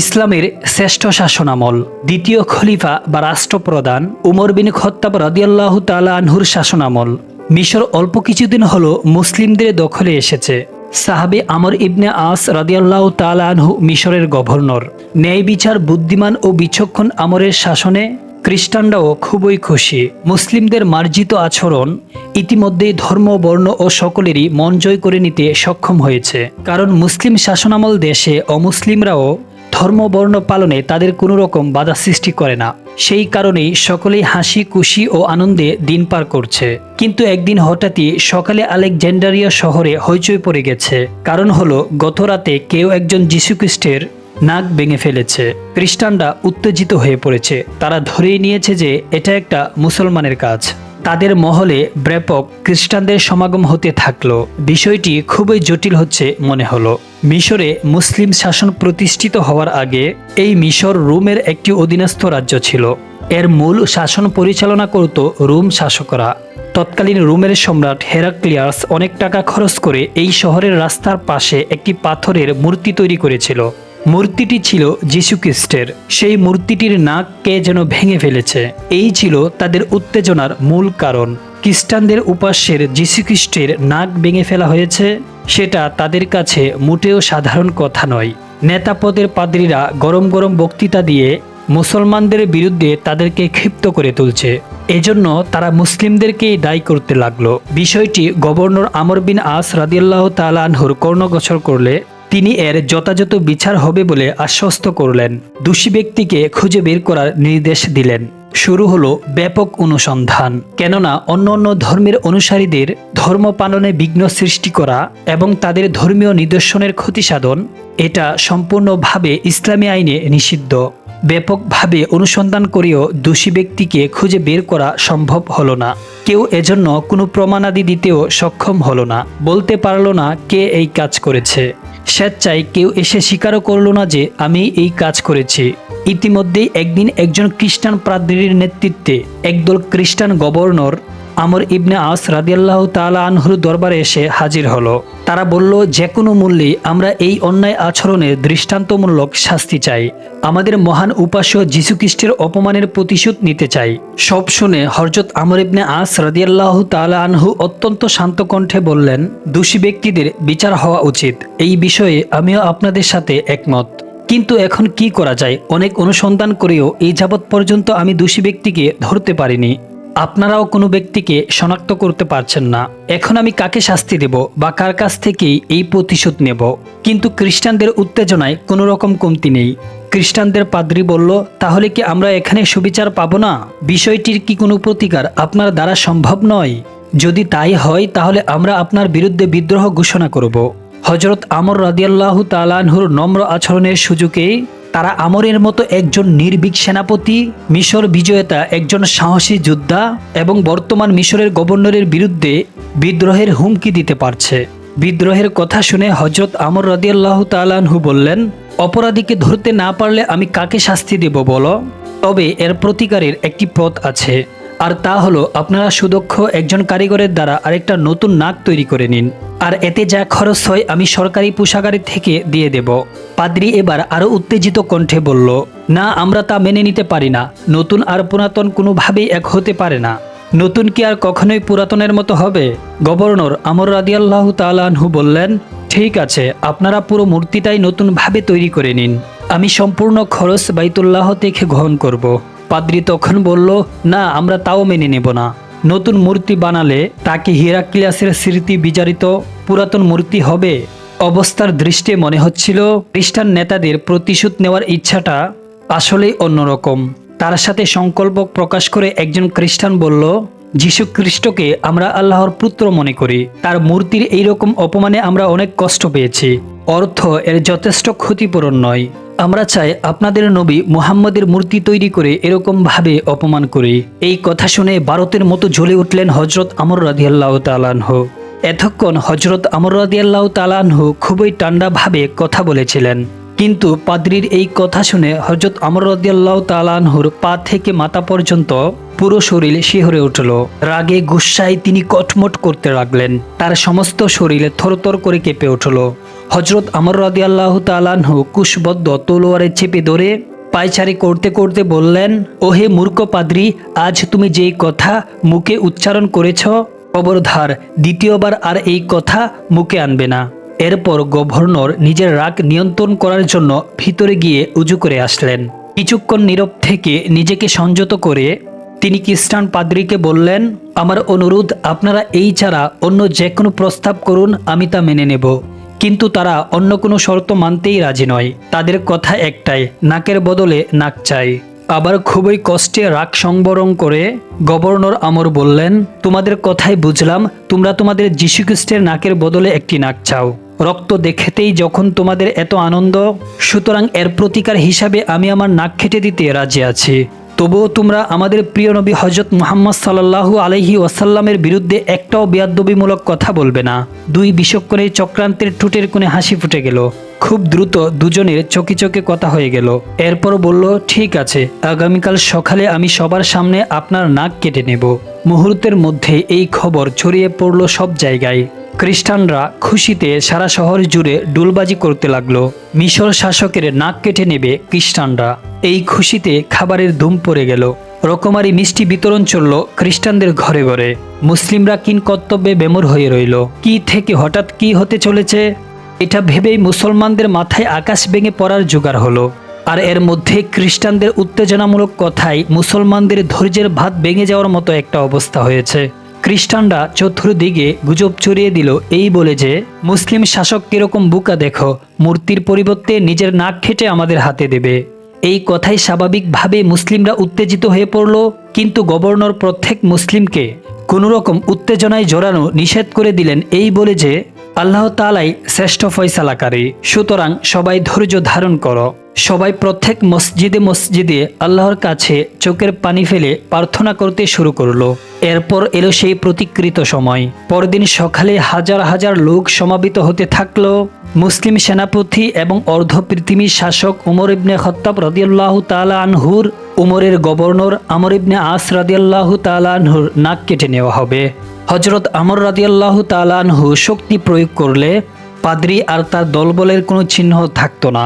ইসলামের শ্রেষ্ঠ শাসনামল। দ্বিতীয় খলিফা বা রাষ্ট্রপ্রধান উমর বিন খত্তাব রাদিয়াল্লাহ তালা আনহুর শাসনামল। মিশর অল্প কিছুদিন হল মুসলিমদের দখলে এসেছে। সাহাবে আমর ইবনে আস রাদিয়াল্লাহ তালা আনহু মিশরের গভর্নর। ন্যায় বিচার, বুদ্ধিমান ও বিচক্ষণ আমরের শাসনে খ্রিস্টানরাও খুবই খুশি। মুসলিমদের মার্জিত আচরণ ইতিমধ্যেই ধর্ম, বর্ণ ও সকলেরই মন জয় করে নিতে সক্ষম হয়েছে। কারণ মুসলিম শাসনামল দেশে অমুসলিমরাও ধর্ম বর্ণ পালনে তাদের কোনো রকম বাধা সৃষ্টি করে না। সেই কারণেই সকলেই হাসি, খুশি ও আনন্দে দিন পার করছে। কিন্তু একদিন হঠাৎই সকালে আলেকজান্ডারিয়া শহরে হইচই পড়ে গেছে। কারণ হলো গত রাতে কেউ একজন যীশুখ্রিস্টের নাক ভেঙে ফেলেছে। খ্রিস্টানরা উত্তেজিত হয়ে পড়েছে। তারা ধরেই নিয়েছে যে, এটা একটা মুসলমানের কাজ। তাদের মহলে ব্যাপক খ্রিস্টানদের সমাগম হতে থাকল। বিষয়টি খুবই জটিল হচ্ছে মনে হলো। মিশরে মুসলিম শাসন প্রতিষ্ঠিত হওয়ার আগে এই মিশর রোমের একটি অধীনস্থ রাজ্য ছিল। এর মূল শাসন পরিচালনা করত রোম শাসকরা। তৎকালীন রোমের সম্রাট হেরাক্লিয়াস অনেক টাকা খরচ করে এই শহরের রাস্তার পাশে একটি পাথরের মূর্তি তৈরি করেছিল। মূর্তিটি ছিল যীশুখ্রিস্টের। সেই মূর্তিটির নাক কে যেন ভেঙে ফেলেছে। এই ছিল তাদের উত্তেজনার মূল কারণ। খ্রিস্টানদের উপাস্যের যীশুখ্রিস্টের নাক ভেঙে ফেলা হয়েছে, সেটা তাদের কাছে মোটেও সাধারণ কথা নয়। নেতাপদের পাদ্রীরা গরম গরম বক্তৃতা দিয়ে মুসলমানদের বিরুদ্ধে তাদেরকে ক্ষিপ্ত করে তুলছে। এজন্য তারা মুসলিমদেরকেই দায়ী করতে লাগল। বিষয়টি গভর্নর আমর বিন আস রাদিয়াল্লাহ তালানহুর কর্ণগোচর করলে তিনি এর যথাযথ বিচার হবে বলে আশ্বস্ত করলেন। দোষী ব্যক্তিকে খুঁজে বের করার নির্দেশ দিলেন। শুরু হলো ব্যাপক অনুসন্ধান। কেননা অন্য অন্য ধর্মের অনুসারীদের ধর্ম পালনে বিঘ্ন সৃষ্টি করা এবং তাদের ধর্মীয় নিদর্শনের ক্ষতি সাধন, এটা সম্পূর্ণভাবে ইসলামী আইনে নিষিদ্ধ। ব্যাপকভাবে অনুসন্ধান করেও দোষী ব্যক্তিকে খুঁজে বের করা সম্ভব হলো না। কেউ এজন্য কোনো প্রমাণাদি দিতেও সক্ষম হলো না। বলতে পারল না কে এই কাজ করেছে। স্বেচ্ছায় কেউ এসে স্বীকারও করল না যে আমি এই কাজ করেছি। ইতিমধ্যেই একদিন একজন খ্রিস্টান প্রাদ্রীর নেতৃত্বে একদল খ্রিস্টান গভর্নর আমর ইবনে আস রাদিয়াল্লাহ তালা আনহুর দরবারে এসে হাজির হলো। তারা বলল যে কোনো মূল্যে আমরা এই অন্যায় আচরণের দৃষ্টান্তমূলক শাস্তি চাই। আমাদের মহান উপাস্য যীশুখ্রিস্টের অপমানের প্রতিশোধ নিতে চাই। সব শুনে হরজত আমর ইবনে আস রাদিয়াল্লাহ তালা আনহু অত্যন্ত শান্ত কণ্ঠে বললেন, দোষী ব্যক্তিদের বিচার হওয়া উচিত। এই বিষয়ে আমিও আপনাদের সাথে একমত। কিন্তু এখন কি করা যায়? অনেক অনুসন্ধান করেও এই যাবৎ পর্যন্ত আমি দোষী ব্যক্তিকে ধরতে পারিনি। আপনারাও কোনো ব্যক্তিকে শনাক্ত করতে পারছেন না। এখন আমি কাকে শাস্তি দেব বা কার কাছ থেকেই এই প্রতিশোধ নেব? কিন্তু খ্রিস্টানদের উত্তেজনায় কোনো রকম কমতি নেই। খ্রিস্টানদের পাদ্রী বলল, তাহলে কি আমরা এখানে সুবিচার পাবো না? বিষয়টির কি কোনো প্রতিকার আপনার দ্বারা সম্ভব নয়? যদি তাই হয়, তাহলে আমরা আপনার বিরুদ্ধে বিদ্রোহ ঘোষণা করব। হজরত আমর রাদিয়াল্লাহ তালানহুর নম্র আচরণের সুযোগে তারা আমরের মতো একজন নির্ভীক সেনাপতি, মিশর বিজয়তা, একজন সাহসী যোদ্ধা এবং বর্তমান মিশরের গভর্নরের বিরুদ্ধে বিদ্রোহের হুমকি দিতে পারছে। বিদ্রোহের কথা শুনে হজরত আমর রাদিয়াল্লাহ তালানহু বললেন, অপরাধীকে ধরতে না পারলে আমি কাকে শাস্তি দেব বলো? তবে এর প্রতিকারের একটি পথ আছে। আর তা হলো, আপনারা সুদক্ষ একজন কারিগরের দ্বারা আরেকটা নতুন নাক তৈরি করে নিন। আর এতে যা খরচ হয় আমি সরকারি পোশাকারি থেকে দিয়ে দেব। পাদ্রি এবার আরও উত্তেজিত কণ্ঠে বলল, না, আমরা তা মেনে নিতে পারি না। নতুন আর পুরাতন কোনোভাবেই এক হতে পারে না। নতুন কি আর কখনোই পুরাতনের মতো হবে? গভর্নর আমর রাদিয়াল্লাহ তালানহু বললেন, ঠিক আছে, আপনারা পুরো মূর্তিটাই নতুনভাবে তৈরি করে নিন। আমি সম্পূর্ণ খরচ বাইতুল্লাহ থেকে গ্রহণ করব। পাদ্রি তখন বলল, না, আমরা তাও মেনে নেব না। নতুন মূর্তি বানালে তাকে হিরাক্লিয়াসের স্মৃতি বিচারিত পুরাতন মূর্তি হবে অবস্থার দৃষ্টে মনে হচ্ছিল খ্রিস্টান নেতাদের প্রতিশোধ নেওয়ার ইচ্ছাটা আসলেই অন্যরকম। তার সাথে সংকল্প প্রকাশ করে একজন খ্রিস্টান বলল, যীশু খ্রিস্টকে আমরা আল্লাহর পুত্র মনে করি। তার মূর্তির এইরকম অপমানে আমরা অনেক কষ্ট পেয়েছি। অর্থ এর যথেষ্ট ক্ষতিপূরণ নয়। আমরা চাই আপনাদের নবী মুহাম্মদের মূর্তি তৈরি করে এরকম ভাবে অপমান করি। এই কথা শুনে ভারতের মতো জ্বলে উঠলেন হজরত আমর রাদিয়াল্লাহ তালানহ এতক্ষণ হজরত আমর রাদিয়াল্লাহ তালানহু খুবই ঠান্ডাভাবে কথা বলেছিলেন। কিন্তু পাদ্রির এই কথা শুনে হজরত আমর রদিয়াল্লাহ তালানহুর পা থেকে মাথা পর্যন্ত পুরো শরীর শিহরে উঠল। রাগে গুসায় তিনি কটমট করতে লাগলেন। তার সমস্ত শরীর থরথর করে কেঁপে উঠল। হজরত আমর রাদি আল্লাহ তালানহু কুশবদ্ধ তলোয়ারে চেপে ধরে পায়চারি করতে করতে বললেন, ওহে মূর্খ পাদ্রি, আজ তুমি যেই কথা মুখে উচ্চারণ করেছ খবরধার দ্বিতীয়বার আর এই কথা মুখে আনবে না। এরপর গভর্নর নিজের রাগ নিয়ন্ত্রণ করার জন্য ভিতরে গিয়ে উজু করে আসলেন। কিছুক্ষণ নীরব থেকে নিজেকে সংযত করে তিনি খ্রিস্টান পাদ্রীকে বললেন, আমার অনুরোধ, আপনারা এই ছাড়া অন্য যে কোনো প্রস্তাব করুন, আমি তা মেনে নেব। কিন্তু তারা অন্য কোনো শর্ত মানতেই রাজি নয়। তাদের কথা একটাই, নাকের বদলে নাক চাই। আবার খুবই কষ্টে রাগ সংবরণ করে গভর্নর আমর বললেন, তোমাদের কথাই বুঝলাম, তোমরা তোমাদের যীশুখ্রিস্টের নাকের বদলে একটি নাক চাও। রক্ত দেখেতেই যখন তোমাদের এত আনন্দ, সুতরাং এর প্রতিকার হিসাবে আমি আমার নাক খেটে দিতে রাজি আছি। তবুও তোমরা আমাদের প্রিয় নবী হজরত মুহাম্মদ সাল্লাহু আলহি ওয়াসাল্লামের বিরুদ্ধে একটাও বেয়াদ্দবিমূলক কথা বলবে না। দুই বিশ্বক্ষণের চক্রান্তের ঠোঁটের কোণে হাসি ফুটে গেল। খুব দ্রুত দুজনের চোখে চোখে কথা হয়ে গেল। এরপর বলল, ঠিক আছে, আগামীকাল সকালে আমি সবার সামনে আপনার নাক কেটে নেব। মুহূর্তের মধ্যে এই খবর ছড়িয়ে পড়ল সব জায়গায়। খ্রিস্টানরা খুশিতে সারা শহর জুড়ে ডুলবাজি করতে লাগল। মিশর শাসকের নাক কেটে নেবে খ্রিস্টানরা। এই খুশিতে খাবারের ধুম পড়ে গেল। রকমারি মিষ্টি বিতরণ চলল খ্রিস্টানদের ঘরে ঘরে। মুসলিমরা কিন কর্তব্যে বেমর হয়ে রইল। কি থেকে হঠাৎ কি হতে চলেছে? এটা ভেবেই মুসলমানদের মাথায় আকাশ ভেঙে পড়ার জোগাড় হলো। আর এর মধ্যে খ্রিস্টানদের উত্তেজনামূলক কথাই মুসলমানদের ধৈর্যের ভাত ভেঙে যাওয়ার মতো একটা অবস্থা হয়েছে। খ্রিস্টানরা চতুর্দিকে গুজব ছড়িয়ে দিল এই বলে যে, মুসলিম শাসক কীরকম বুকা দেখো, মূর্তির পরিবর্তে নিজের নাক খেটে আমাদের হাতে দেবে। এই কথাই স্বাভাবিকভাবে মুসলিমরা উত্তেজিত হয়ে পড়ল, কিন্তু গভর্নর প্রত্যেক মুসলিমকে কোনোরকম উত্তেজনায় জড়ানো নিষেধ করে দিলেন এই বলে যে আল্লাহ তালাই শ্রেষ্ঠ ফয়সালাকারী। সুতরাং সবাই ধৈর্য ধারণ করো। সবাই প্রত্যেক মসজিদে মসজিদে আল্লাহর কাছে চোখের পানি ফেলে প্রার্থনা করতে শুরু করল। এরপর এলো সেই প্রতিকৃত সময়। পরদিন সকালে হাজার হাজার লোক সমাবেত হতে থাকল। মুসলিম সেনাপতি এবং অর্ধ পৃথিবীর শাসক উমর ইবনে খত্তাব রদিয়াল্লাহ তালা আনহুর, উমরের গভর্নর আমর ইবনে আস রাদিয়াল্লাহু তালা আনহুর নাক কেটে নেওয়া হবে। হজরত আমর রাদিয়াল্লাহ তালানহু শক্তি প্রয়োগ করলে পাদ্রি আর তার দলবলের কোনো চিহ্ন থাকতো না।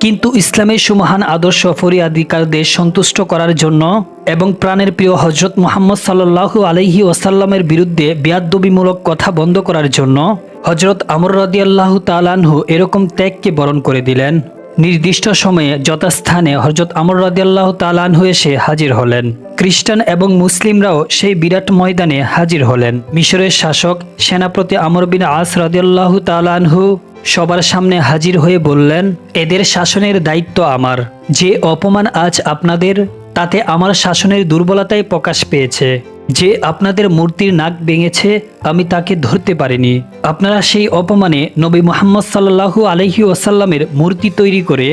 কিন্তু ইসলামের সুমহান আদর্শ ফরিয়াদিকারদের সন্তুষ্ট করার জন্য এবং প্রাণের প্রিয় হজরত মোহাম্মদ সাল্লাহু আলহি ওয়াসাল্লামের বিরুদ্ধে বিয়াদ্দবিমূলক কথা বন্ধ করার জন্য হজরত আমর রাদিয়াল্লাহ তালানহু এরকম ত্যাগকে বরণ করে দিলেন। নির্দিষ্ট সময়ে যথাস্থানে হজরত আমর রাদিয়াল্লাহ হয়ে সে হাজির হলেন। খ্রিস্টান এবং মুসলিমরাও সেই বিরাট ময়দানে হাজির হলেন। মিশরের শাসক সেনাপতি আমর বিন আস রাদিয়াল্লাহ তালানহু সবার সামনে হাজির হয়ে বললেন, এদের শাসনের দায়িত্ব আমার। যে অপমান আজ আপনাদের তাতে আমার শাসনের দুর্বলতাই প্রকাশ পেয়েছে। যে আপনাদের মূর্তির নাক ভেঙেছে, আমি তাকে ধরতে পারিনি। আপনারা সেই অপমানে নবী মোহাম্মদ সাল্লাহু আলহি ওয়াসাল্লামের মূর্তি তৈরি করে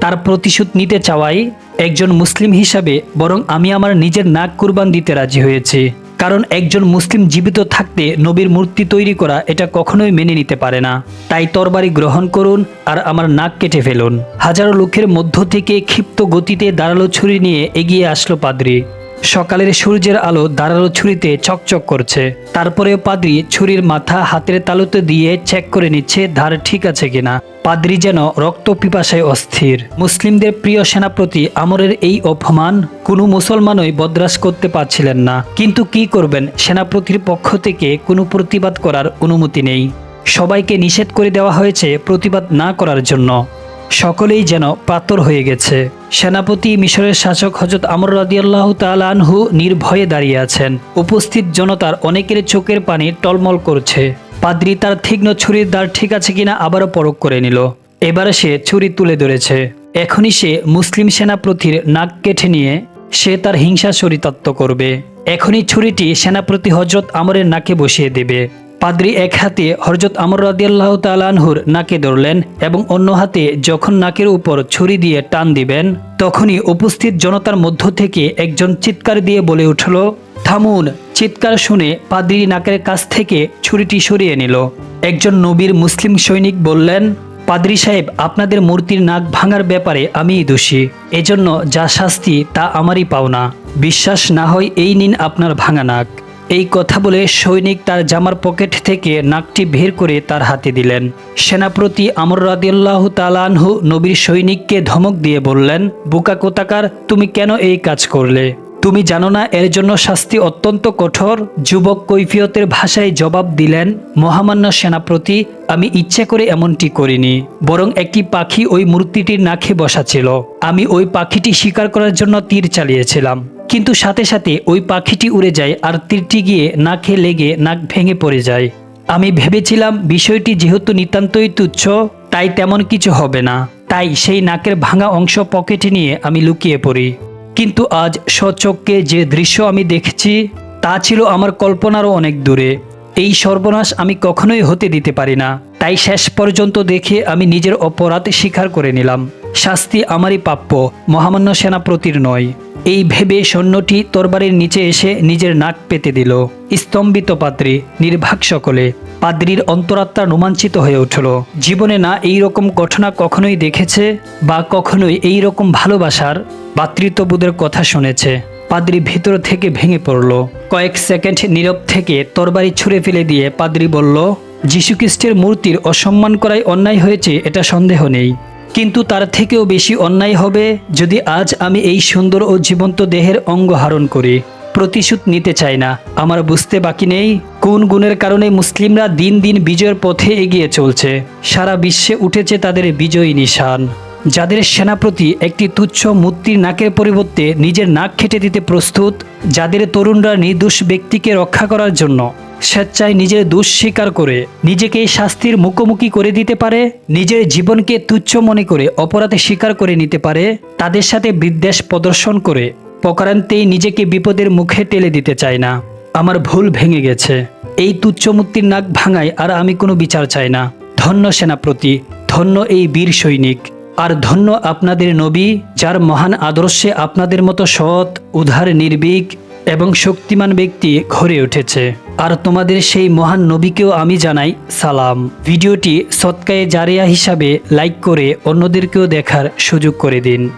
তার প্রতিশোধ নিতে চাওয়াই একজন মুসলিম হিসাবে বরং আমি আমার নিজের নাক কুরবান দিতে রাজি হয়েছি। কারণ একজন মুসলিম জীবিত থাকতে নবীর মূর্তি তৈরি করা এটা কখনোই মেনে নিতে পারে না। তাই তরবারি গ্রহণ করুন আর আমার নাক কেটে ফেলুন। হাজারো লোকের মধ্য থেকে ক্ষিপ্ত গতিতে দাঁড়াল ছুরি নিয়ে এগিয়ে আসলো পাদ্রি। সকালের সূর্যের আলো দাঁড়াল ছুরিতে চকচক করছে। তারপরেও পাদ্রি ছুরির মাথা হাতের তালুতে দিয়ে চেক করে নিচ্ছে ধার ঠিক আছে কিনা। পাদ্রি যেন রক্ত পিপাসায় অস্থির। মুসলিমদের প্রিয় সেনাপতি আমরের এই অপমান কোনো মুসলমানই বদরাস করতে পারছিলেন না। কিন্তু কি করবেন? সেনাপতির পক্ষ থেকে কোনো প্রতিবাদ করার অনুমতি নেই। সবাইকে নিষেধ করে দেওয়া হয়েছে প্রতিবাদ না করার জন্য। সকলেই যেন পাতর হয়ে গেছে। সেনাপতি, মিশরের শাসক হজরত আমর রাদিয়াল্লাহ তালানহু নির্ভয়ে দাঁড়িয়ে আছেন। উপস্থিত জনতার অনেকের চোখের পানি টলমল করছে। পাদ্রি তার তীক্ষ্ণ ছুরির দ্বার ঠিক আছে কিনা আবারও পরখ করে নিল। এবারে সে ছুরি তুলে ধরেছে। এখনই সে মুসলিম সেনাপতির নাক কেটে নিয়ে সে তার হিংসা চরিতার্থ করবে। এখনই ছুরিটি সেনাপতি হজরত আমরের নাকে বসিয়ে দেবে। পাদ্রি এক হাতে হরজত আমর রাদিয়াল্লাহ তালানহুর নাকে ধরলেন এবং অন্য হাতে যখন নাকের উপর ছুরি দিয়ে টান দিবেন, তখনই উপস্থিত জনতার মধ্য থেকে একজন চিৎকার দিয়ে বলে উঠল, থামুন। চিৎকার শুনে পাদ্রি নাকের কাছ থেকে ছুরিটি সরিয়ে নিল। একজন নবীর মুসলিম সৈনিক বললেন, পাদ্রি সাহেব, আপনাদের মূর্তির নাক ভাঙার ব্যাপারে আমিই দোষী। এজন্য যা শাস্তি তা আমারই পাওনা। বিশ্বাস না হয় এই নিন আপনার ভাঙা নাক। এই কথা বলে সৈনিক তার জামার পকেট থেকে নাকটি বের করে তার হাতে দিলেন। সেনাপতি আমর রাদিয়াল্লাহ তালানহু নবীর সৈনিককে ধমক দিয়ে বললেন, বুকা কোতাকার তুমি কেন এই কাজ করলে? তুমি জানো না এর জন্য শাস্তি অত্যন্ত কঠোর? যুবক কৈফিয়তের ভাষায় জবাব দিলেন, মহামান্য সেনাপতি, আমি ইচ্ছে করে এমনটি করিনি। বরং একটি পাখি ওই মূর্তিটির নাখে বসা ছিল। আমি ওই পাখিটি শিকার করার জন্য তীর চালিয়েছিলাম। কিন্তু সাথে সাথে ওই পাখিটি উড়ে যায় আর তীরটি গিয়ে নাকে লেগে নাক ভেঙে পড়ে যায়। আমি ভেবেছিলাম বিষয়টি যেহেতু নিতান্তই তুচ্ছ, তাই তেমন কিছু হবে না। তাই সেই নাকের ভাঙা অংশ পকেটে নিয়ে আমি লুকিয়ে পড়ি। কিন্তু আজ স্বচক্ষে যে দৃশ্য আমি দেখছি, তা ছিল আমার কল্পনারও অনেক দূরে। এই সর্বনাশ আমি কখনোই হতে দিতে পারি না। তাই শেষ পর্যন্ত দেখে আমি নিজের অপরাধ স্বীকার করে নিলাম। শাস্তি আমারই প্রাপ্য, মহামান্য সেনাপতির নয়। এই ভেবে সৈন্যটি তরবারির নিচে এসে নিজের নাক পেতে দিল। স্তম্ভিত পাত্রী নির্ভাগ সকলে পাদ্রির অন্তরাত্মা রোমাঞ্চিত হয়ে উঠল। জীবনে না এই রকম ঘটনা কখনোই দেখেছে বা কখনোই এই রকম ভালোবাসার ভাতৃত্ববোধের কথা শুনেছে। পাদ্রি ভিতর থেকে ভেঙে পড়ল। কয়েক সেকেন্ড নীরব থেকে তরবারি ছুঁড়ে ফেলে দিয়ে পাদ্রি বলল, যীশুখ্রিস্টের মূর্তির অসম্মান করাই অন্যায় হয়েছে, এটা সন্দেহ নেই। কিন্তু তার থেকেও বেশি অন্যায় হবে যদি আজ আমি এই সুন্দর ও জীবন্ত দেহের অঙ্গ হারণ করি। প্রতিশোধ নিতে চাই না। আমার বুঝতে বাকি নেই কোন গুণের কারণে মুসলিমরা দিন দিন বিজয়ের পথে এগিয়ে চলছে। সারা বিশ্বে উঠেছে তাদের বিজয়ী নিশান। যাদের সেনাপতি একটি তুচ্ছ মূর্তির নাকের পরিবর্তে নিজের নাক খেটে দিতে প্রস্তুত, যাদের তরুণরা নির্দোষ ব্যক্তিকে রক্ষা করার জন্য স্বেচ্ছায় নিজের দোষ স্বীকার করে, নিজেকে শাস্তির মুখোমুখি করে দিতে পারে, নিজের জীবনকে তুচ্ছ মনে করে অপরাধে স্বীকার করে নিতে পারে, তাদের সাথে বিদ্বেষ প্রদর্শন করে পকারান্তেই নিজেকে বিপদের মুখে টেলে দিতে চায় না। আমার ভুল ভেঙে গেছে। এই তুচ্ছ মূর্তির নাক ভাঙায় আর আমি কোনো বিচার চাই না। ধন্য সেনাপতি, ধন্য এই বীর সৈনিক। আর ধন্য আপনাদের নবী, যার মহান আদর্শে আপনাদের মতো সৎ, উদার, নির্ভীক এবং শক্তিমান ব্যক্তি ঘরে উঠেছে। আর তোমাদের সেই মহান নবীকেও আমি জানাই সালাম। ভিডিওটি সৎকায়ে জারিয়া হিসাবে লাইক করে অন্যদেরকেও দেখার সুযোগ করে দিন।